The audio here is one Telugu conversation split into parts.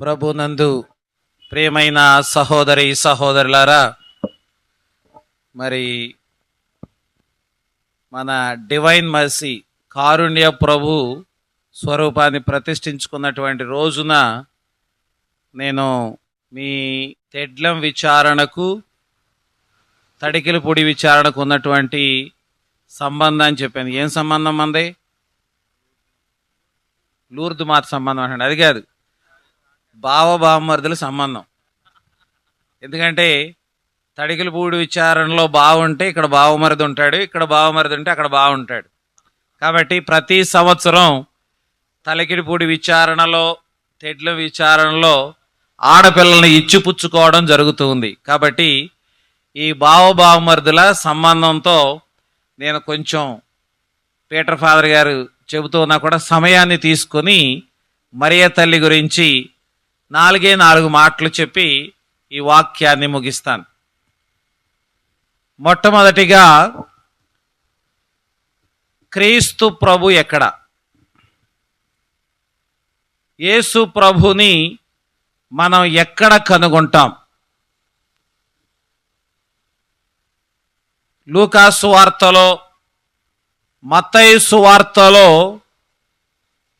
ప్రభునందు ప్రియమైన సహోదరి సహోదరులారా మరి మన డివైన్ మర్సీ కారుణ్య ప్రభు స్వరూపాన్ని ప్రతిష్ఠించుకున్నటువంటి రోజున నేను మీ తెడ్లం విచారణకు తడికిలపూడి విచారణకు ఉన్నటువంటి సంబంధాన్ని చెప్పాను. ఏం సంబంధం అంది లూర్దు మాత సంబంధం అంటే అది కాదు. బావ బామ్మర్దుల సంబంధం. ఎందుకంటే తడికిలపూడి విచారణలో బాగుంటే ఇక్కడ బావమరిది ఉంటాడు ఇక్కడ బావమరిది ఉంటే అక్కడ బాగుంటాడు కాబట్టి ప్రతి సంవత్సరం తలకిడిపూడి విచారణలో తెడ్ల విచారణలో ఆడపిల్లల్ని ఇచ్చిపుచ్చుకోవడం జరుగుతుంది. కాబట్టి ఈ బావబావమరుదుల సంబంధంతో నేను కొంచెం పీటర్ ఫాదర్ గారు చెబుతూ ఉన్నా కూడా సమయాన్ని తీసుకొని మరియ తల్లి గురించి నాలుగే నాలుగు మాటలు చెప్పి ఈ వాక్యాన్ని ముగిస్తాను. మొట్టమొదటిగా క్రీస్తు ప్రభు ఎక్కడ? యేసు ప్రభుని మనం ఎక్కడ కనుగొంటాం? లూకాసు వార్తలో మత్తయి వార్తలో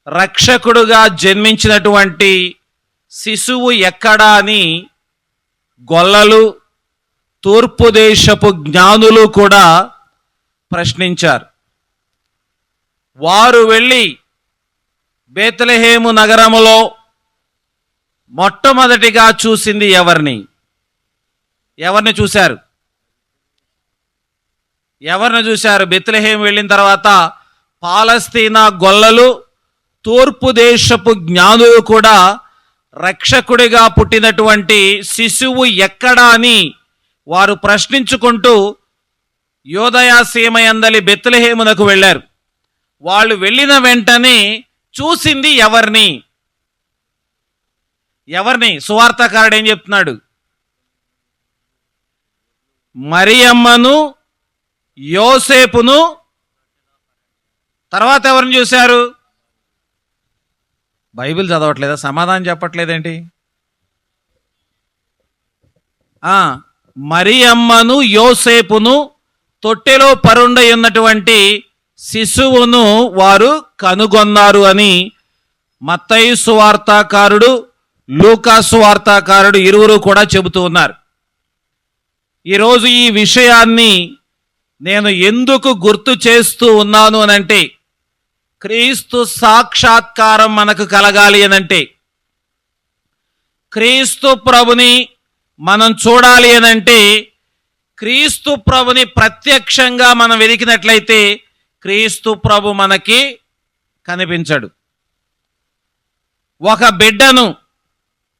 రక్షకుడుగా జన్మించినటువంటి శిశువు ఎక్కడా అని గొల్లలు తూర్పు దేశపు జ్ఞానులు కూడా ప్రశ్నించారు. వారు వెళ్ళి బేతలహేము నగరములో మొట్టమొదటిగా చూసింది ఎవరిని? ఎవరిని చూశారు? ఎవరిని చూశారు? బెత్లహేం వెళ్ళిన తర్వాత పాలస్తీనా గొల్లలు తూర్పు దేశపు జ్ఞానులు కూడా రక్షకుడిగా పుట్టినటువంటి శిశువు ఎక్కడా అని వారు ప్రశ్నించుకుంటూ యోదయాసీమయందలి బెత్తులహేమునకు వెళ్ళారు. వాళ్ళు వెళ్ళిన వెంటనే చూసింది ఎవరిని? ఎవరిని? సువార్తకారుడు ఏం చెప్తున్నాడు? మరియమ్మను యోసేపును తర్వాత ఎవరిని చూశారు? బైబిల్ చదవట్లేదా? సమాధానం చెప్పట్లేదేంటి? మరి అమ్మను యోసేపును తొట్టెలో పరుండై ఉన్నటువంటి శిశువును వారు కనుగొన్నారు అని మత్తయి సువార్తాకారుడు లూకా సువార్తాకారుడు ఇరువురు కూడా చెబుతూ ఉన్నారు. ఈరోజు ఈ విషయాన్ని నేను ఎందుకు గుర్తు చేస్తూ ఉన్నాను అనంటే క్రీస్తు సాక్షాత్కారం మనకు కలగాలి అనంటే క్రీస్తు ప్రభుని మనం చూడాలి అనంటే క్రీస్తు ప్రభుని ప్రత్యక్షంగా మనం వెతికినట్లయితే క్రీస్తు ప్రభు మనకి కనిపించడు. ఒక బిడ్డను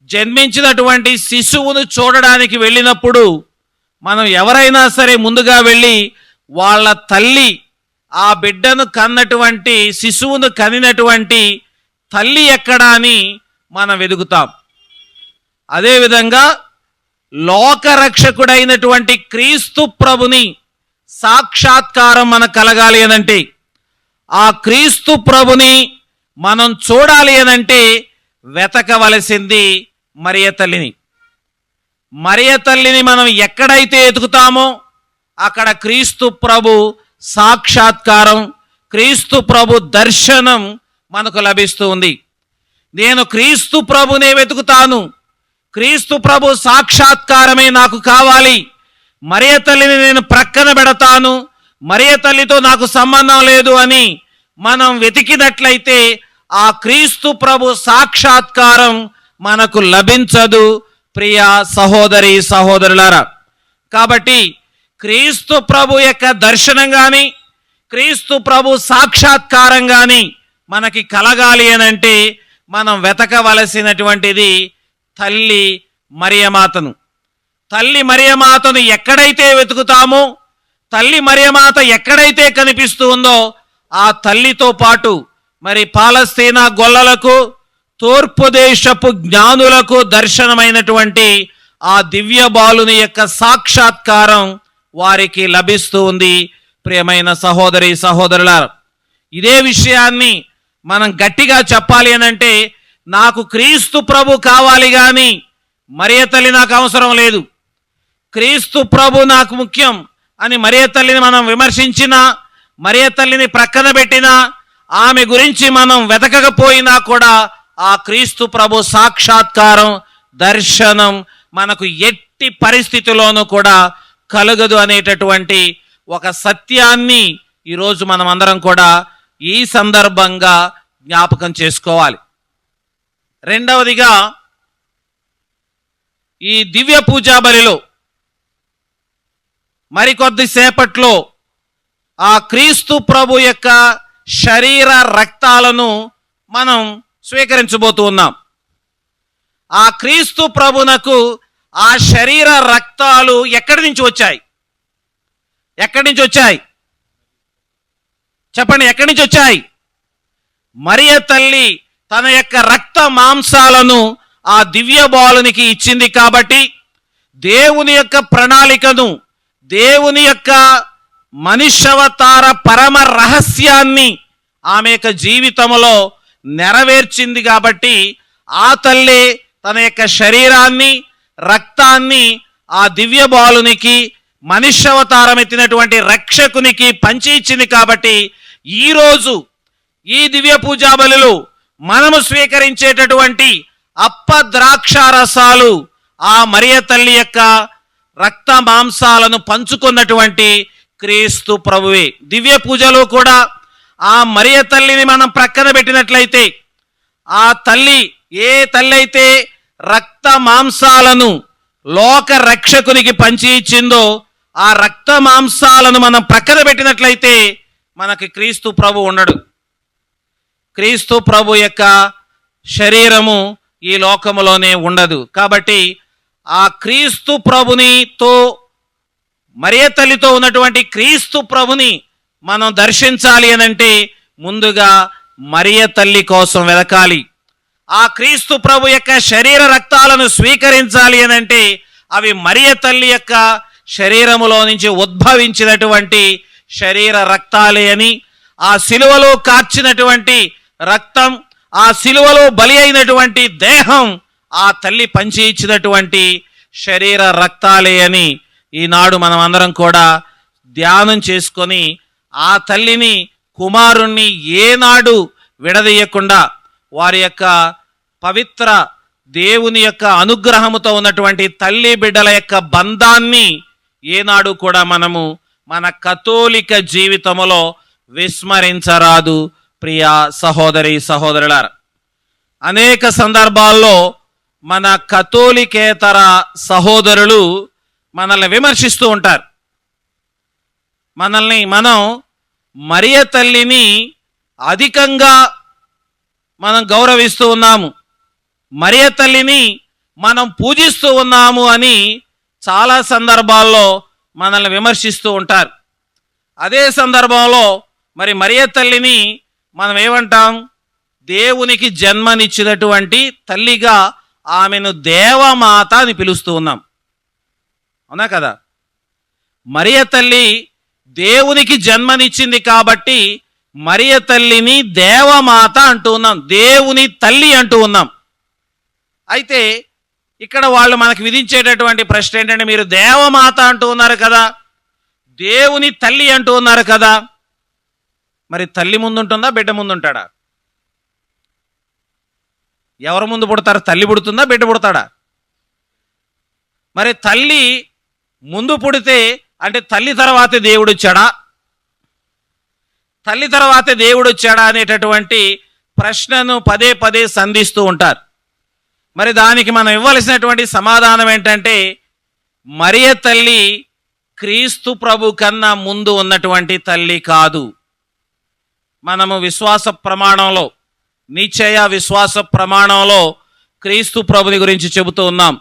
జన్మించినటువంటి శిశువును చూడడానికి వెళ్ళినప్పుడు మనం ఎవరైనా సరే ముందుగా వెళ్ళి వాళ్ళ తల్లి ఆ బిడ్డను కన్నటువంటి శిశువును కనినటువంటి తల్లి ఎక్కడా అని మనం వెతుకుతాం అదేవిధంగా లోకరక్షకుడైనటువంటి క్రీస్తు ప్రభుని సాక్షాత్కారం మనకు కలగాలి అనంటే ఆ క్రీస్తు ప్రభుని మనం చూడాలి అనంటే వెతకవలసింది మరియ తల్లిని. మరియ తల్లిని మనం ఎక్కడైతే ఎతుకుతామో అక్కడ క్రీస్తు ప్రభు సాక్షాత్కారం క్రీస్తు ప్రభు దర్శనం మనకు లభిస్తూ ఉంది. నేను క్రీస్తు ప్రభునే వెతుకుతాను. క్రీస్తు ప్రభు సాక్షాత్కారమే నాకు కావాలి. మరియ తల్లిని నేను ప్రక్కన పెడతాను. మరియ తల్లితో నాకు సంబంధం లేదు అని మనం వెతికినట్లయితే ఆ క్రీస్తు ప్రభు సాక్షాత్కారం మనకు లభించదు. ప్రియ సహోదరి సహోదరులారా కాబట్టి క్రీస్తు ప్రభు యొక్క దర్శనం కానీ క్రీస్తు ప్రభు సాక్షాత్కారం కానీ మనకి కలగాలి అనంటే మనం వెతకవలసినటువంటిది తల్లి మరియమాతను. తల్లి మరియమాతను ఎక్కడైతే వెతుకుతామో తల్లి మరియమాత ఎక్కడైతే కనిపిస్తూ ఉందో ఆ తల్లితో పాటు మరి పాలస్తీనా గొల్లలకు తూర్పు దేశపు జ్ఞానులకు దర్శనమైనటువంటి ఆ దివ్య బాలుని యొక్క సాక్షాత్కారం వారికి లభిస్తూ ఉంది. ప్రియమైన సహోదరి సహోదరుల ఇదే విషయాన్ని మనం గట్టిగా చెప్పాలి అని అంటే నాకు క్రీస్తు ప్రభు కావాలి కానీ మరియ తల్లి నాకు అవసరం లేదు. క్రీస్తు ప్రభు నాకు ముఖ్యం అని మరియ తల్లిని మనం విమర్శించినా మరియ తల్లిని ప్రక్కన పెట్టినా ఆమె గురించి మనం వెతకకపోయినా కూడా ఆ క్రీస్తు ప్రభు సాక్షాత్కారం దర్శనం మనకు ఎట్టి పరిస్థితిలోనూ కూడా కలగదు అనేటటువంటి ఒక సత్యాన్ని ఈరోజు మనం అందరం కూడా ఈ సందర్భంగా జ్ఞాపకం చేసుకోవాలి. రెండవదిగా ఈ దివ్య పూజా బలిలో మరికొద్దిసేపట్లో ఆ క్రీస్తు ప్రభు యొక్క శరీర రక్తాలను మనం స్వీకరించబోతూ ఉన్నాం. ఆ క్రీస్తు ప్రభునకు ఆ శరీర రక్తాలు ఎక్కడి నుంచి వచ్చాయి? ఎక్కడి నుంచి వచ్చాయి? చెప్పండి ఎక్కడి నుంచి వచ్చాయి? మరియ తల్లి తన యొక్క రక్త మాంసాలను ఆ దివ్య బాలునికి ఇచ్చింది కాబట్టి దేవుని యొక్క ప్రణాళికను దేవుని యొక్క మనుష్యవతార పరమ రహస్యాన్ని ఆమె యొక్క జీవితంలో నెరవేర్చింది కాబట్టి ఆ తల్లి తన యొక్క శరీరాన్ని రక్తాన్ని ఆ దివ్య బాలునికి మనుష్యవతారం ఎత్తినటువంటి రక్షకునికి పంచి ఇచ్చింది కాబట్టి ఈరోజు ఈ దివ్య పూజా బలులు మనము స్వీకరించేటటువంటి అప్ప రసాలు ఆ మరియ తల్లి యొక్క రక్త మాంసాలను పంచుకున్నటువంటి క్రీస్తు ప్రభువే. దివ్య పూజలో కూడా ఆ మరియ తల్లిని మనం ప్రక్కన పెట్టినట్లయితే ఆ తల్లి ఏ తల్లి అయితే రక్త మాంసాలను లోక రక్షకునికి పంచి ఇచ్చిందో ఆ రక్త మాంసాలను మనం ప్రక్కన పెట్టినట్లయితే మనకి క్రీస్తు ప్రభు ఉండడు. క్రీస్తు ప్రభు యొక్క శరీరము ఈ లోకములోనే ఉండదు. కాబట్టి ఆ క్రీస్తు ప్రభునితో మరియ తల్లితో ఉన్నటువంటి క్రీస్తు ప్రభుని మనం దర్శించాలి అనంటే ముందుగా మరియ తల్లి కోసం వెదకాలి ఆ క్రీస్తు ప్రభు యొక్క శరీర రక్తాలను స్వీకరించాలి అనంటే అవి మరియ తల్లి యొక్క శరీరములో నుంచి ఉద్భవించినటువంటి శరీర రక్తాలే అని ఆ సిలువలో కార్చినటువంటి రక్తం ఆ సిలువలో బలి అయినటువంటి దేహం ఆ తల్లి పంచి ఇచ్చినటువంటి శరీర రక్తాలే అని ఈనాడు మనం అందరం కూడా ధ్యానం చేసుకొని ఆ తల్లిని కుమారుణ్ణి ఏనాడు విడదీయకుండా వారి యొక్క పవిత్ర దేవుని యొక్క అనుగ్రహముతో ఉన్నటువంటి తల్లి బిడ్డల యొక్క బంధాన్ని ఏనాడు కూడా మనము మన కథోలిక జీవితములో విస్మరించరాదు ప్రియ సహోదరి సహోదరులారా. అనేక సందర్భాల్లో మన కథోలికేతర సహోదరులు మనల్ని విమర్శిస్తూ ఉంటారు. మనల్ని మనం మరియ తల్లిని అధికంగా మనం గౌరవిస్తూ ఉన్నాము. మరియ తల్లిని మనం పూజిస్తూ ఉన్నాము అని చాలా సందర్భాల్లో మనల్ని విమర్శిస్తూ ఉంటారు. అదే సందర్భంలో మరి మరియ తల్లిని మనం ఏమంటాం? దేవునికి జన్మనిచ్చినటువంటి తల్లిగా ఆమెను దేవమాత అని పిలుస్తూ ఉన్నాం. అవునా కదా? మరియ తల్లి దేవునికి జన్మనిచ్చింది కాబట్టి మరియ తల్లిని దేవమాత అంటూ ఉన్నాం. దేవుని తల్లి అంటూ ఉన్నాం. అయితే ఇక్కడ వాళ్ళు మనకు విధించేటటువంటి ప్రశ్న ఏంటంటే మీరు దేవమాత అంటూ ఉన్నారు కదా దేవుని తల్లి అంటూ ఉన్నారు కదా మరి తల్లి ముందు ఉంటుందా బిడ్డ ముందు ఉంటాడా ఎవరు ముందు పుడతారు తల్లి పుడుతుందా బిడ్డ పుడతాడా? మరి తల్లి ముందు పుడితే అంటే తల్లి తర్వాతే దేవుడు వచ్చాడా తల్లి తర్వాతే దేవుడు వచ్చాడా అనేటటువంటి ప్రశ్నను పదే పదే సంధిస్తూ ఉంటారు. మరి దానికి మనం ఇవ్వవలసినటువంటి సమాధానం ఏంటంటే మరియ తల్లి క్రీస్తు ప్రభు కన్నా ముందు ఉన్నటువంటి తల్లి కాదు. మనము విశ్వాస ప్రమాణంలో నిశ్చయ విశ్వాస ప్రమాణంలో క్రీస్తు ప్రభుని గురించి చెబుతూ ఉన్నాం.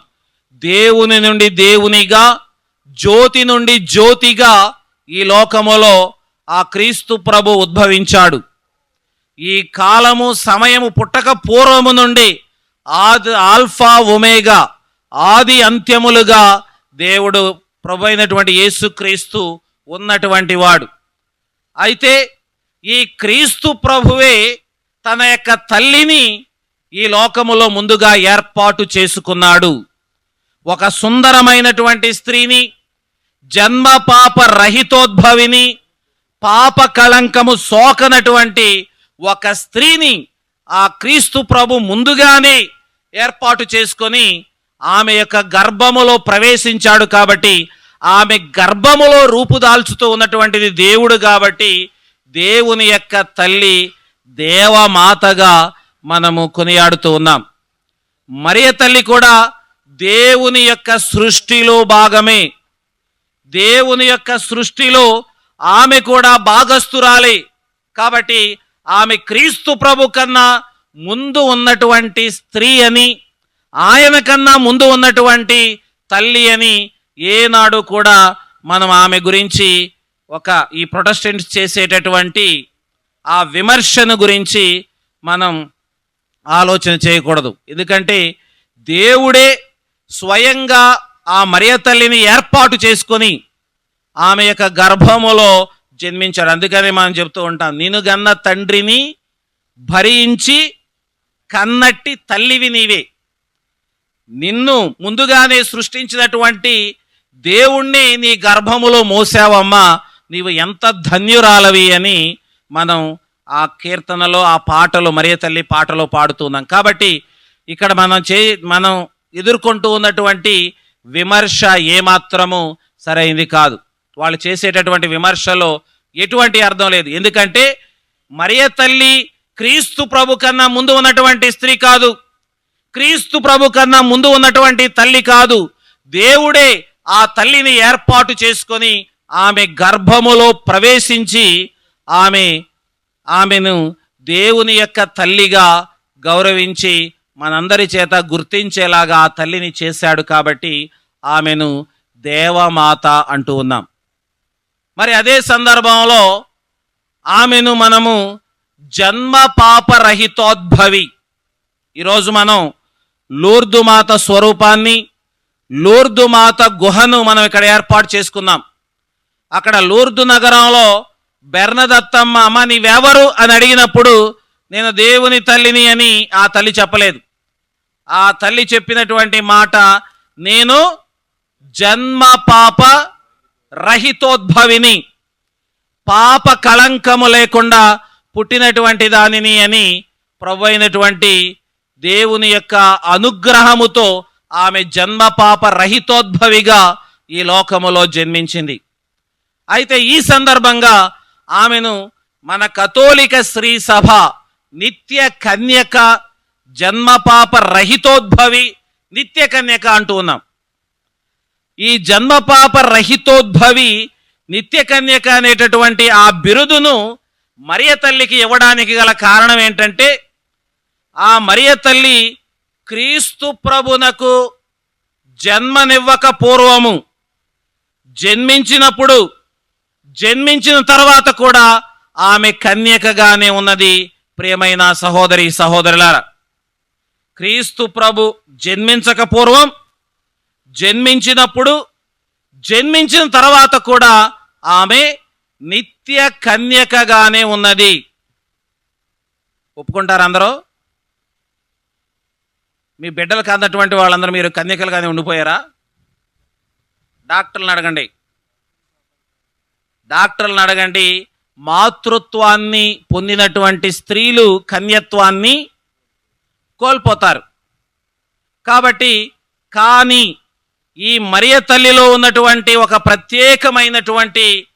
దేవుని నుండి దేవునిగా జ్యోతి నుండి జ్యోతిగా ఈ లోకములో ఆ క్రీస్తు ప్రభు ఉద్భవించాడు. ఈ కాలము సమయము పుట్టక పూర్వము నుండి ఆది ఆల్ఫా ఒమేగా ఆది అంత్యములుగా దేవుడు ప్రభు అయినటువంటి యేసుక్రీస్తు ఉన్నటువంటి వాడు. అయితే ఈ క్రీస్తు ప్రభువే తన యొక్క తల్లిని ఈ లోకములో ముందుగా ఏర్పాటు చేసుకున్నాడు. ఒక సుందరమైనటువంటి స్త్రీని జన్మ పాప రహితోద్భవిని పాప కళంకము సోకనటువంటి ఒక స్త్రీని ఆ క్రీస్తు ప్రభు ముందుగానే ఏర్పాటు చేసుకొని ఆమె యొక్క గర్భములో ప్రవేశించాడు కాబట్టి ఆమె గర్భములో రూపుదాల్చుతూ ఉన్నటువంటిది దేవుడు కాబట్టి దేవుని యొక్క తల్లి దేవమాతగా మనము కొనియాడుతూ ఉన్నాం. మరియ తల్లి కూడా దేవుని యొక్క సృష్టిలో భాగమే. దేవుని యొక్క సృష్టిలో ఆమె కూడా భాగస్థురాలే. కాబట్టి ఆమె క్రీస్తు ప్రభు కన్నా ముందు ఉన్నటువంటి స్త్రీ అని ఆయన కన్నా ముందు ఉన్నటువంటి తల్లి అని ఏనాడు కూడా మనం ఆమె గురించి ఒక ఈ ప్రొటెస్టెంట్స్ చేసేటటువంటి ఆ విమర్శను గురించి మనం ఆలోచన చేయకూడదు. ఎందుకంటే దేవుడే స్వయంగా ఆ మరియ తల్లిని ఏర్పాటు చేసుకొని ఆమె యొక్క గర్భములో జన్మించాడు. అందుకని మనం చెప్తూ ఉంటాం. నేను గన్న తండ్రిని భరించి కన్నట్టి తల్లివి నీవే. నిన్ను ముందుగానే సృష్టించినటువంటి దేవుణ్ణి నీ గర్భములో మోసావమ్మా. నీవు ఎంత ధన్యురాలవి అని మనం ఆ కీర్తనలో ఆ పాటలో మరియ తల్లి పాటలో పాడుతున్నాం. కాబట్టి ఇక్కడ మనం చే మనం ఎదుర్కొంటూ ఉన్నటువంటి విమర్శ ఏమాత్రము సరైంది కాదు. వాళ్ళు చేసేటటువంటి విమర్శలో ఎటువంటి అర్థం లేదు. ఎందుకంటే మరియ తల్లి క్రీస్తు ప్రభు కన్నా ముందు ఉన్నటువంటి స్త్రీ కాదు. క్రీస్తు ప్రభు కన్నా ముందు ఉన్నటువంటి తల్లి కాదు. దేవుడే ఆ తల్లిని ఏర్పాటు చేసుకొని ఆమె గర్భములో ప్రవేశించి ఆమె ఆమెను దేవుని యొక్క తల్లిగా గౌరవించి మనందరి చేత గుర్తించేలాగా ఆ తల్లిని చేశాడు కాబట్టి ఆమెను దేవమాత అంటూ ఉన్నాం. మరి అదే సందర్భంలో ఆమెను మనము జన్మ పాపరహితోద్భవి ఈరోజు మనం లూర్దు మాత స్వరూపాన్ని లూర్దు మాత గుహను మనం ఇక్కడ ఏర్పాటు చేసుకున్నాం. అక్కడ లూర్దు నగరంలో బెర్నదత్తమ్మ అమ్మ నీవెవరు అని అడిగినప్పుడు నేను దేవుని తల్లిని అని ఆ తల్లి చెప్పలేదు. ఆ తల్లి చెప్పినటువంటి మాట నేను జన్మ పాప రహితోద్భవిని. పాప కళంకము లేకుండా పుట్టినటువంటి దానిని అని ప్రభు అయినటువంటి దేవుని యొక్క అనుగ్రహముతో ఆమె జన్మ పాప రహితోద్భవిగా ఈ లోకములో జన్మించింది. అయితే ఈ సందర్భంగా ఆమెను మన కథోలిక శ్రీ సభ నిత్య కన్యక జన్మపాప రహితోద్భవి నిత్య కన్యక అంటూ ఉన్నాం. ఈ జన్మపాప రహితోద్భవి నిత్య కన్యక అనేటటువంటి ఆ బిరుదును మరియ తల్లికి ఇవ్వడానికి గల కారణం ఏంటంటే ఆ మరియ తల్లి క్రీస్తు ప్రభునకు జన్మనివ్వక పూర్వము జన్మించినప్పుడు జన్మించిన తర్వాత కూడా ఆమె కన్యకగానే ఉన్నది ప్రియమైన సహోదరి సహోదరులారా. క్రీస్తు ప్రభు జన్మించక పూర్వం జన్మించినప్పుడు జన్మించిన తర్వాత కూడా ఆమె నిత్య కన్యకగానే ఉన్నది. ఒప్పుకుంటారు అందరూ? మీ బిడ్డలు కాదటువంటి వాళ్ళందరూ మీరు కన్యకలుగానే ఉండిపోయారా? డాక్టర్లను అడగండి. డాక్టర్లను అడగండి. మాతృత్వాన్ని పొందినటువంటి స్త్రీలు కన్యత్వాన్ని కోల్పోతారు. కాబట్టి కానీ ఈ మరియ తల్లిలో ఉన్నటువంటి ఒక ప్రత్యేకమైనటువంటి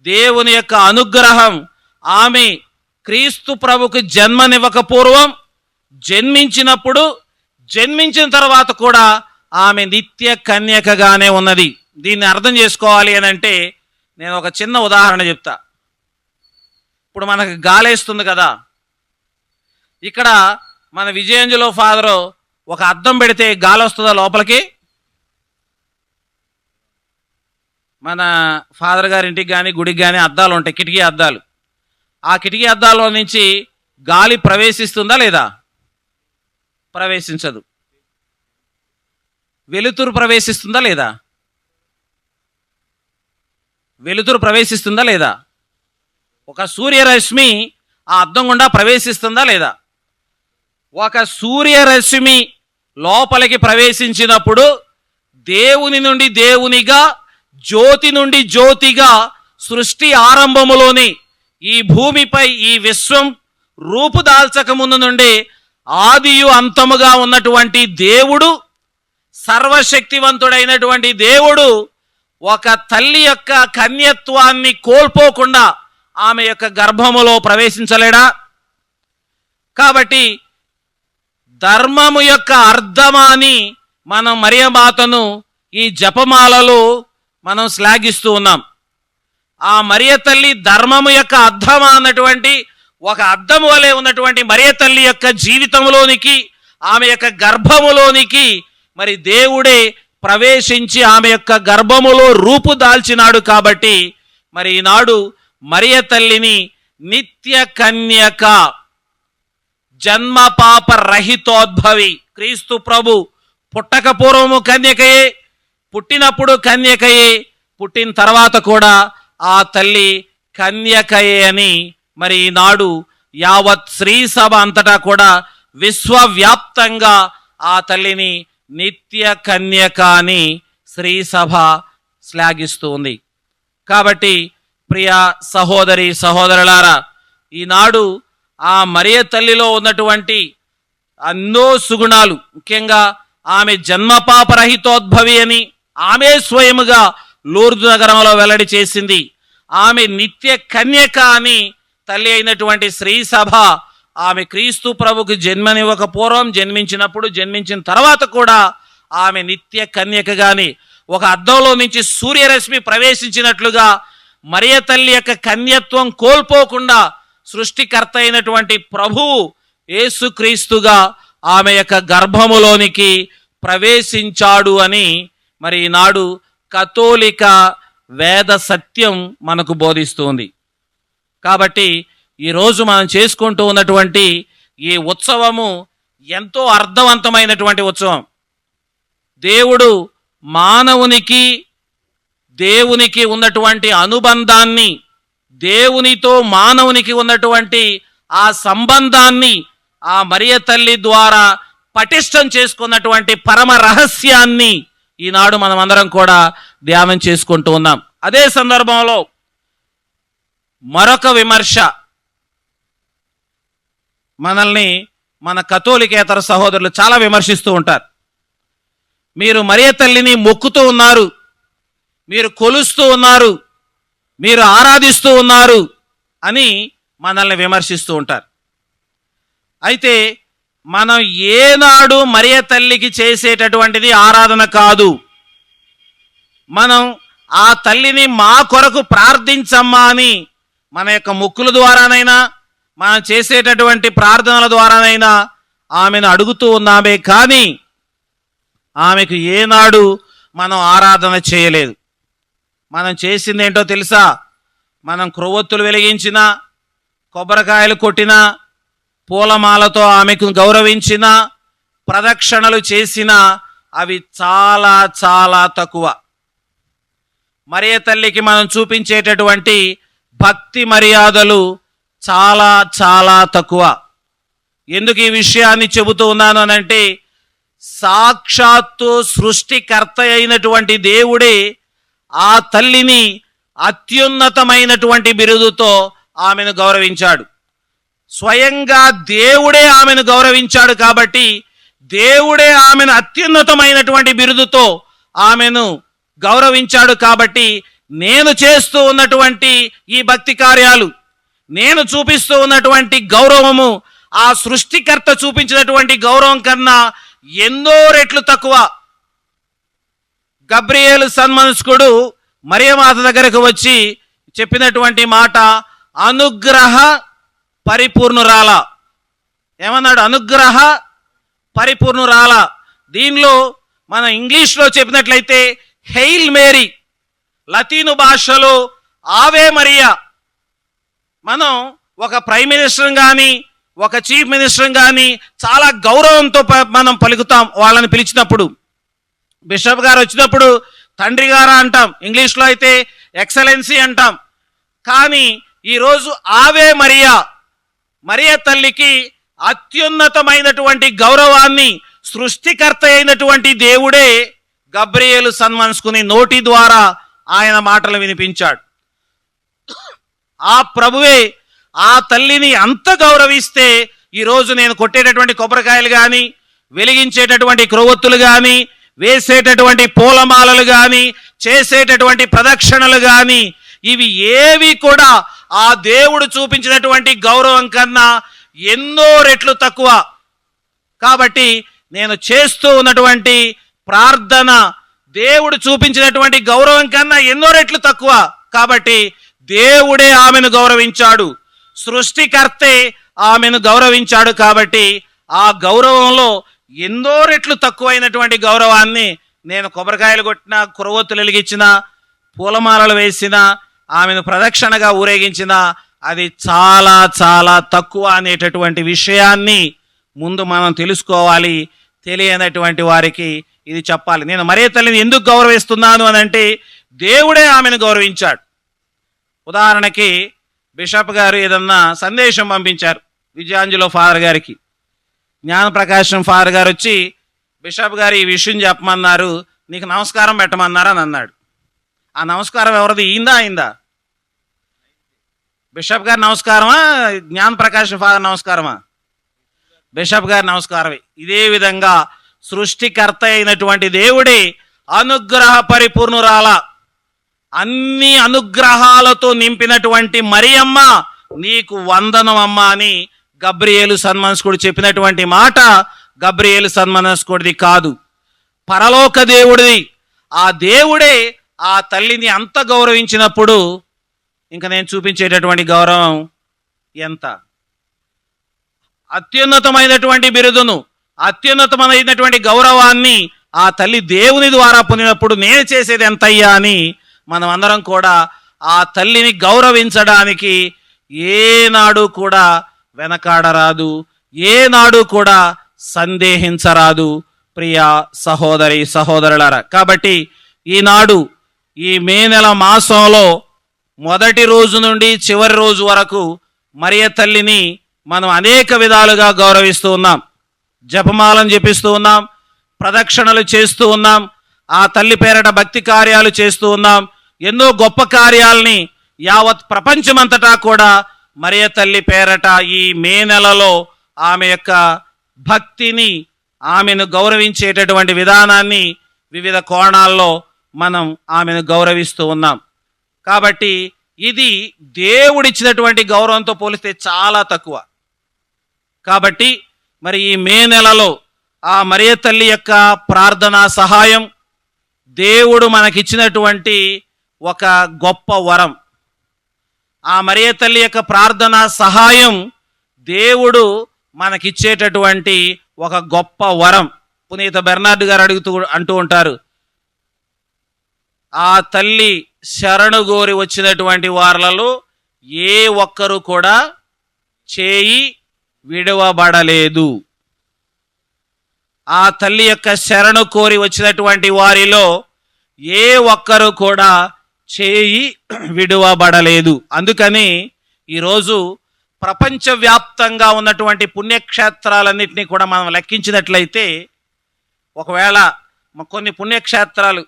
దేవుని యొక్క అనుగ్రహం. ఆమె క్రీస్తు ప్రభుకు జన్మనివ్వక పూర్వం జన్మించినప్పుడు జన్మించిన తర్వాత కూడా ఆమె నిత్య కన్యకగానే ఉన్నది. దీన్ని అర్థం చేసుకోవాలి అని అంటే నేను ఒక చిన్న ఉదాహరణ చెప్తా. ఇప్పుడు మనకు గాలేస్తుంది కదా. ఇక్కడ మన విజయాంజలో ఫాదరు ఒక అద్దం పెడితే గాలి వస్తుందా లోపలికి? మన ఫాదర్ గారి ఇంటికి కానీ గుడికి కానీ అద్దాలు ఉంటాయి కిటికీ అద్దాలు. ఆ కిటికీ అద్దాల్లో నుంచి గాలి ప్రవేశిస్తుందా లేదా? ప్రవేశించదు. వెలుతురు ప్రవేశిస్తుందా లేదా? వెలుతురు ప్రవేశిస్తుందా లేదా? ఒక సూర్యరశ్మి ఆ అద్దం గుండా ప్రవేశిస్తుందా లేదా? ఒక సూర్యరశ్మి లోపలికి ప్రవేశించినప్పుడు దేవుని నుండి దేవునిగా జ్యోతి నుండి జ్యోతిగా సృష్టి ఆరంభములోని ఈ భూమిపై ఈ విశ్వం రూపుదాల్చక ముందు నుండి ఆదియు అంతముగా ఉన్నటువంటి దేవుడు సర్వశక్తివంతుడైనటువంటి దేవుడు ఒక తల్లి యొక్క కన్యత్వాన్ని కోల్పోకుండా ఆమె యొక్క గర్భములో ప్రవేశించలేడా? కాబట్టి ధర్మము యొక్క అర్థమాని మనం మరియమాతను ఈ జపమాలలో మనం శ్లాఘిస్తూ ఉన్నాం. ఆ మరియ తల్లి ధర్మము యొక్క అర్థమా అన్నటువంటి ఒక అర్థం వలె ఉన్నటువంటి మరియ తల్లి యొక్క జీవితంలోనికి ఆమె యొక్క గర్భములోనికి మరి దేవుడే ప్రవేశించి ఆమె యొక్క గర్భములో రూపు దాల్చినాడు కాబట్టి మరి ఈనాడు మరియ తల్లిని నిత్య కన్యక జన్మ పాప రహితోద్భవి క్రీస్తు ప్రభు పుట్టక పూర్వము కన్యకయే పుట్టినప్పుడు కన్యకయే పుట్టిన తర్వాత కూడా ఆ తల్లి కన్యకయే అని మరి ఈనాడు యావత్ శ్రీ సభ అంతటా కూడా విశ్వవ్యాప్తంగా ఆ తల్లిని నిత్య కన్యక అని శ్రీ సభ శ్లాఘిస్తుంది కాబట్టి ప్రియ సహోదరి సహోదరులారా ఈనాడు ఆ మరియ తల్లిలో ఉన్నటువంటి ఎన్నో సుగుణాలు ముఖ్యంగా ఆమె జన్మపాపరహితోద్భవి అని ఆమె స్వయముగా లూర్దు నగరంలో వెల్లడి చేసింది. ఆమె నిత్య కన్యక అని తల్లి అయినటువంటి శ్రీ సభ ఆమె క్రీస్తు ప్రభుకు జన్మనివ్వక పూర్వం జన్మించినప్పుడు జన్మించిన తర్వాత కూడా ఆమె నిత్య కన్యకగాని ఒక అద్దంలో నుంచి సూర్యరశ్మి ప్రవేశించినట్లుగా మరియ తల్లి యొక్క కన్యత్వం కోల్పోకుండా సృష్టికర్త అయినటువంటి ప్రభువు యేసుక్రీస్తుగా ఆమె యొక్క గర్భములోనికి ప్రవేశించాడు అని మరి ఈనాడు కథోలిక వేద సత్యం మనకు బోధిస్తుంది. కాబట్టి ఈరోజు మనం చేసుకుంటూ ఉన్నటువంటి ఈ ఉత్సవము ఎంతో అర్థవంతమైనటువంటి ఉత్సవం. దేవుడు మానవునికి దేవునికి ఉన్నటువంటి అనుబంధాన్ని దేవునితో మానవునికి ఉన్నటువంటి ఆ సంబంధాన్ని ఆ మరియ తల్లి ద్వారా పటిష్టం చేసుకున్నటువంటి పరమ రహస్యాన్ని ఈనాడు మనమందరం కూడా ధ్యానం చేసుకుంటూ ఉన్నాం. అదే సందర్భంలో మరొక విమర్శ మనల్ని మన కథోలికేతర సహోదరులు చాలా విమర్శిస్తూ ఉంటారు. మీరు మరియ తల్లిని మొక్కుతూ ఉన్నారు మీరు కొలుస్తూ ఉన్నారు మీరు ఆరాధిస్తూ ఉన్నారు అని మనల్ని విమర్శిస్తూ ఉంటారు. అయితే మనం ఏనాడు మరియ తల్లికి చేసేటటువంటిది ఆరాధన కాదు. మనం ఆ తల్లిని మా కొరకు ప్రార్థించమ్మా అని మన యొక్క ముక్కుల ద్వారానైనా మనం చేసేటటువంటి ప్రార్థనల ద్వారానైనా ఆమెను అడుగుతూ ఉన్నామే కానీ ఆమెకు ఏనాడు మనం ఆరాధన చేయలేదు. మనం చేసింది ఏంటో తెలుసా? మనం క్రొవ్వొత్తులు వెలిగించినా కొబ్బరికాయలు కొట్టినా పూలమాలతో ఆమెకు గౌరవించిన ప్రదక్షిణలు చేసిన అవి చాలా చాలా తక్కువ. మరియ తల్లికి మనం చూపించేటటువంటి భక్తి మర్యాదలు చాలా చాలా తక్కువ. ఎందుకు ఈ విషయాన్ని చెబుతూ ఉన్నాను అనంటే సాక్షాత్తు సృష్టికర్త అయినటువంటి దేవుడే ఆ తల్లిని అత్యున్నతమైనటువంటి బిరుదుతో ఆమెను గౌరవించాడు. స్వయంగా దేవుడే ఆమెను గౌరవించాడు కాబట్టి దేవుడే ఆమెను అత్యున్నతమైనటువంటి బిరుదుతో ఆమెను గౌరవించాడు కాబట్టి నేను చేస్తూ ఉన్నటువంటి ఈ భక్తి కార్యాలు నేను చూపిస్తూ ఉన్నటువంటి గౌరవము ఆ సృష్టికర్త చూపించినటువంటి గౌరవం కన్నా ఎన్నో రెట్లు తక్కువ. గబ్రియేలు సన్మనస్కుడు మరియమాత దగ్గరకు వచ్చి చెప్పినటువంటి మాట అనుగ్రహ పరిపూర్ణురాల. ఏమన్నాడు? అనుగ్రహ పరిపూర్ణురాల. దీనిలో మన ఇంగ్లీష్లో చెప్పినట్లయితే హెయిల్ మేరీ. లతీను భాషలో ఆవే మరియా. మనం ఒక ప్రైమ్ మినిస్టర్ కానీ ఒక చీఫ్ మినిస్టర్ కానీ చాలా గౌరవంతో ప- మనం పలుకుతాం వాళ్ళని పిలిచినప్పుడు. బిషప్ గారు వచ్చినప్పుడు తండ్రి గారా అంటాం. ఇంగ్లీష్లో అయితే ఎక్సలెన్సీ అంటాం. కానీ ఈరోజు ఆవే మరియా మరియ తల్లికి అత్యున్నతమైనటువంటి గౌరవాన్ని సృష్టికర్త అయినటువంటి దేవుడే గబ్రియేలు సన్మన్స్కుని నోటి ద్వారా ఆయన మాటలు వినిపించాడు. ఆ ప్రభువే ఆ తల్లిని అంత గౌరవిస్తే ఈరోజు నేను కొట్టేటటువంటి కొబ్బరికాయలు కానీ వెలిగించేటటువంటి క్రొవ్వొత్తులు కానీ వేసేటటువంటి పూలమాలలు కానీ చేసేటటువంటి ప్రదక్షిణలు కానీ ఇవి ఏవి కూడా ఆ దేవుడు చూపించినటువంటి గౌరవం కన్నా ఎన్నో రెట్లు తక్కువ. కాబట్టి నేను చేస్తూ ఉన్నటువంటి ప్రార్థన దేవుడు చూపించినటువంటి గౌరవం కన్నా ఎన్నో రెట్లు తక్కువ. కాబట్టి దేవుడే ఆమెను గౌరవించాడు. సృష్టికర్తే ఆమెను గౌరవించాడు కాబట్టి ఆ గౌరవంలో ఎన్నో రెట్లు తక్కువైనటువంటి గౌరవాన్ని నేను కొబ్బరికాయలు కొట్టిన కురవొత్తులు వెలిగించిన పూలమాలలు వేసిన ఆమెను ప్రదక్షిణగా ఊరేగించిన అది చాలా చాలా తక్కువ అనేటటువంటి విషయాన్ని ముందు మనం తెలుసుకోవాలి తెలియనటువంటి వారికి ఇది చెప్పాలి. నేను మరే తల్లిని ఎందుకు గౌరవిస్తున్నాను అని అంటే దేవుడే ఆమెను గౌరవించాడు. ఉదాహరణకి బిషప్ గారు ఏదన్నా సందేశం పంపించారు విజయాంజలో ఫాదర్ గారికి. జ్ఞానప్రకాశం ఫాదర్ గారు వచ్చి బిషప్ గారు ఈ విషయం చెప్పమన్నారు నీకు నమస్కారం పెట్టమన్నారు అని అన్నాడు. ఆ నమస్కారం ఎవరిది? ఈందా అయిందా బిషప్ గారి నమస్కారమా? జ్ఞానప్రకాశం ఫాదర్ నమస్కారమా? బిషప్ గారి నమస్కారమే. ఇదే విధంగా సృష్టికర్త అయినటువంటి దేవుడే అనుగ్రహ పరిపూర్ణురాల. అన్ని అనుగ్రహాలతో నింపినటువంటి మరియమ్మ నీకు వందనం అమ్మ అని గబ్రియేలు సన్మనస్కుడు చెప్పినటువంటి మాట గబ్రియేలు సన్మనస్కుడిది కాదు. పరలోక దేవుడిది. ఆ దేవుడే ఆ తల్లిని అంత గౌరవించినప్పుడు ఇంకా నేను చూపించేటటువంటి గౌరవం ఎంత? అత్యున్నతమైనటువంటి బిరుదును అత్యున్నతమైనటువంటి గౌరవాన్ని ఆ తల్లి దేవుని ద్వారా పొందినప్పుడు నేను చేసేది ఎంతయ్యా అని మనం అందరం కూడా ఆ తల్లిని గౌరవించడానికి ఏనాడు కూడా వెనకాడరాదు ఏనాడు కూడా సందేహించరాదు ప్రియ సహోదరి సహోదరులారా. కాబట్టి ఈనాడు ఈ మే నెల మాసంలో మొదటి రోజు నుండి చివరి రోజు వరకు మరియ తల్లిని మనం అనేక విధాలుగా గౌరవిస్తూ ఉన్నాం. జపమాలను జపిస్తూ ఉన్నాం. ప్రదక్షిణలు చేస్తూ ఉన్నాం. ఆ తల్లి పేరట భక్తి కార్యాలు చేస్తూ ఉన్నాం. ఎన్నో గొప్ప కార్యాలని యావత్ ప్రపంచమంతటా కూడా మరియ తల్లి పేరట ఈ మే నెలలో ఆమె యొక్క భక్తిని ఆమెను గౌరవించేటటువంటి విధానాన్ని వివిధ కోణాల్లో మనం ఆమెను గౌరవిస్తూ ఉన్నాం. కాబట్టి ఇది దేవుడిచ్చినటువంటి గౌరవంతో పోలిస్తే చాలా తక్కువ. కాబట్టి మరి ఈ మే నెలలో ఆ మరియ తల్లి యొక్క ప్రార్థనా సహాయం దేవుడు మనకిచ్చినటువంటి ఒక గొప్ప వరం. ఆ మరియ తల్లి యొక్క ప్రార్థనా సహాయం దేవుడు మనకిచ్చేటటువంటి ఒక గొప్ప వరం. పునీత బెర్నార్డ్ గారు అడుగుతూ అంటూ ఉంటారు ఆ తల్లి శరణు గోరి వచ్చినటువంటి వారలలో ఏ ఒక్కరు కూడా చేయి విడవబడలేదు. ఆ తల్లి యొక్క శరణు కోరి వచ్చినటువంటి వారిలో ఏ ఒక్కరు కూడా చేయి విడువబడలేదు. అందుకని ఈరోజు ప్రపంచవ్యాప్తంగా ఉన్నటువంటి పుణ్యక్షేత్రాలన్నింటినీ కూడా మనం లెక్కించినట్లయితే ఒకవేళ కొన్ని పుణ్యక్షేత్రాలు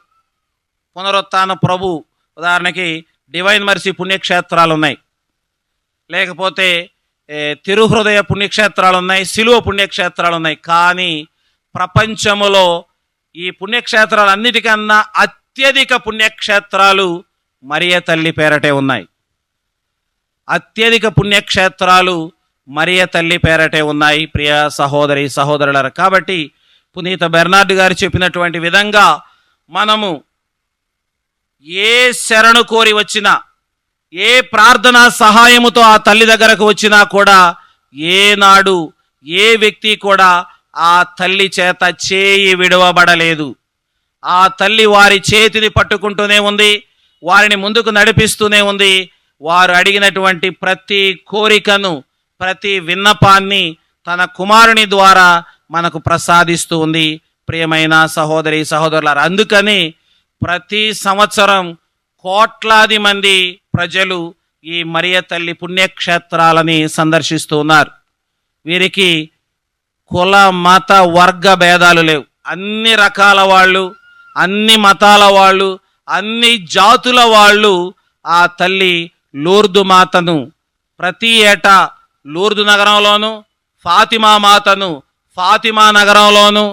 పునరుత్న ప్రభు ఉదాహరణకి డివైన్ మర్సీ పుణ్యక్షేత్రాలు ఉన్నాయి లేకపోతే తిరుహృదయ పుణ్యక్షేత్రాలు ఉన్నాయి సిలువ పుణ్యక్షేత్రాలు ఉన్నాయి కానీ ప్రపంచములో ఈ పుణ్యక్షేత్రాలన్నిటికన్నా అత్యధిక పుణ్యక్షేత్రాలు మరియ తల్లి పేరటే ఉన్నాయి. అత్యధిక పుణ్యక్షేత్రాలు మరియ తల్లి పేరటే ఉన్నాయి ప్రియ సహోదరి సహోదరులరు. కాబట్టి పునీత బెర్నార్డ్ గారు చెప్పినటువంటి విధంగా మనము ఏ శరణు కోరి వచ్చినా ఏ ప్రార్థన సహాయముతో ఆ తల్లి దగ్గరకు వచ్చినా కూడా ఏనాడు ఏ వ్యక్తి కూడా ఆ తల్లి చేత చేయి విడవబడలేదు. ఆ తల్లి వారి చేతిని పట్టుకుంటూనే ఉంది వారిని ముందుకు నడిపిస్తూనే ఉంది. వారు అడిగినటువంటి ప్రతి కోరికను ప్రతి విన్నపాన్ని తన కుమారుని ద్వారా మనకు ప్రసాదిస్తూ ఉంది. ప్రియమైన సహోదరి సహోదరులారు అందుకని ప్రతి సంవత్సరం కోట్లాది మంది ప్రజలు ఈ మరియ తల్లి పుణ్యక్షేత్రాలని సందర్శిస్తూ ఉన్నారు వీరికి కుల మత వర్గ భేదాలు లేవు. అన్ని రకాల వాళ్ళు అన్ని మతాల వాళ్ళు అన్ని జాతుల వాళ్ళు ఆ తల్లి లూర్దు మాతను ప్రతి ఏటా లూర్దు నగరంలోను ఫాతిమా మాతను ఫాతిమా నగరంలోను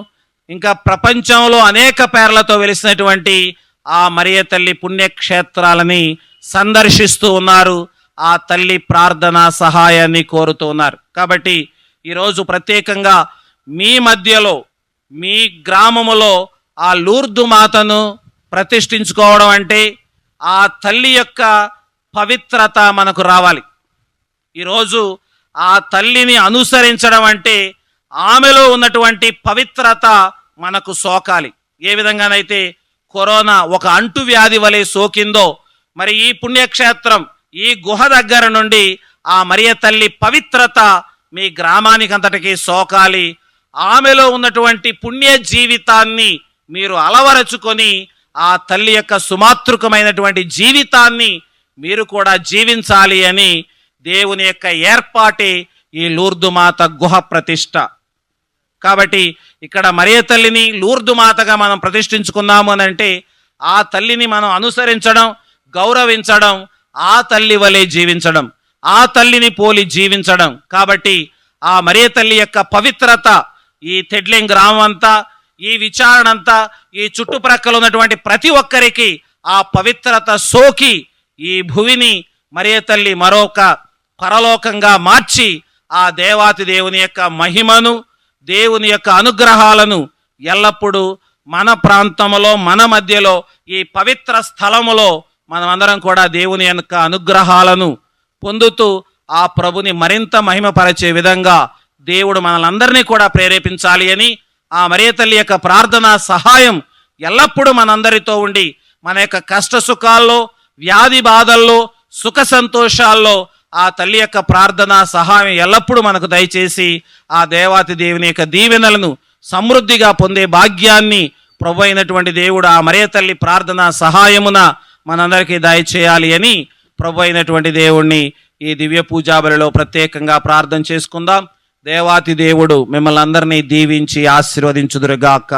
ఇంకా ప్రపంచంలో అనేక పేర్లతో వెలిసినటువంటి ఆ మరియ తల్లి పుణ్యక్షేత్రాలని సందర్శిస్తూ ఉన్నారు. ఆ తల్లి ప్రార్థన సహాయాన్ని కోరుతూ ఉన్నారు. కాబట్టి ఈరోజు ప్రత్యేకంగా మీ మధ్యలో మీ గ్రామములో ఆ లూర్దు మాతను ప్రతిష్ఠించుకోవడం అంటే ఆ తల్లి యొక్క పవిత్రత మనకు రావాలి. ఈరోజు ఆ తల్లిని అనుసరించడం అంటే ఆమెలో ఉన్నటువంటి పవిత్రత మనకు సోకాలి. ఏ విధంగానైతే కరోనా ఒక అంటువ్యాధి వలె సోకిందో మరి ఈ పుణ్యక్షేత్రం ఈ గుహ దగ్గర నుండి ఆ మరియ తల్లి పవిత్రత మీ గ్రామానికి అంతటికి సోకాలి. ఆమెలో ఉన్నటువంటి పుణ్య జీవితాన్ని మీరు అలవరచుకొని ఆ తల్లి యొక్క సుమాతృకమైనటువంటి జీవితాన్ని మీరు కూడా జీవించాలి అని దేవుని యొక్క ఏర్పాటే ఈ లూర్దుమాత గుహ ప్రతిష్ట. కాబట్టి ఇక్కడ మరియ తల్లిని లూర్దు మాతగా మనం ప్రతిష్ఠించుకున్నాము అని అంటే ఆ తల్లిని మనం అనుసరించడం గౌరవించడం ఆ తల్లి వలె జీవించడం ఆ తల్లిని పోలి జీవించడం. కాబట్టి ఆ మరియ తల్లి యొక్క పవిత్రత ఈ తెడ్లింగ్ గ్రామం అంతా ఈ విచారణ అంతా ఈ చుట్టుప్రక్కల ఉన్నటువంటి ప్రతి ఒక్కరికి ఆ పవిత్రత సోకి ఈ భువిని మరియ తల్లి మరొక పరలోకంగా మార్చి ఆ దేవాతి దేవుని యొక్క మహిమను దేవుని యొక్క అనుగ్రహాలను ఎల్లప్పుడూ మన ప్రాంతంలో మన మధ్యలో ఈ పవిత్ర స్థలములో మనమందరం కూడా దేవుని యొక్క అనుగ్రహాలను పొందుతూ ఆ ప్రభుని మరింత మహిమపరిచే విధంగా దేవుడు మనలందరినీ కూడా ప్రేరేపించాలి అని ఆ మరియ తల్లి యొక్క ప్రార్థన సహాయం ఎల్లప్పుడూ మనందరితో ఉండి మన యొక్క కష్ట సుఖాల్లో వ్యాధి బాధల్లో సుఖ సంతోషాల్లో ఆ తల్లి యొక్క ప్రార్థన సహాయం ఎల్లప్పుడూ మనకు దయచేసి ఆ దేవాతి దేవుని యొక్క దీవెనలను సమృద్ధిగా పొందే భాగ్యాన్ని ప్రభు అయినటువంటి దేవుడు ఆ మరే తల్లి ప్రార్థన సహాయమున మనందరికీ దయచేయాలి అని ప్రభు అయినటువంటి దేవుణ్ణి ఈ దివ్య పూజాబలిలో ప్రత్యేకంగా ప్రార్థన చేసుకుందాం. దేవాతి దేవుడు మిమ్మల్ని అందరినీ దీవించి ఆశీర్వదించుదురుగాక.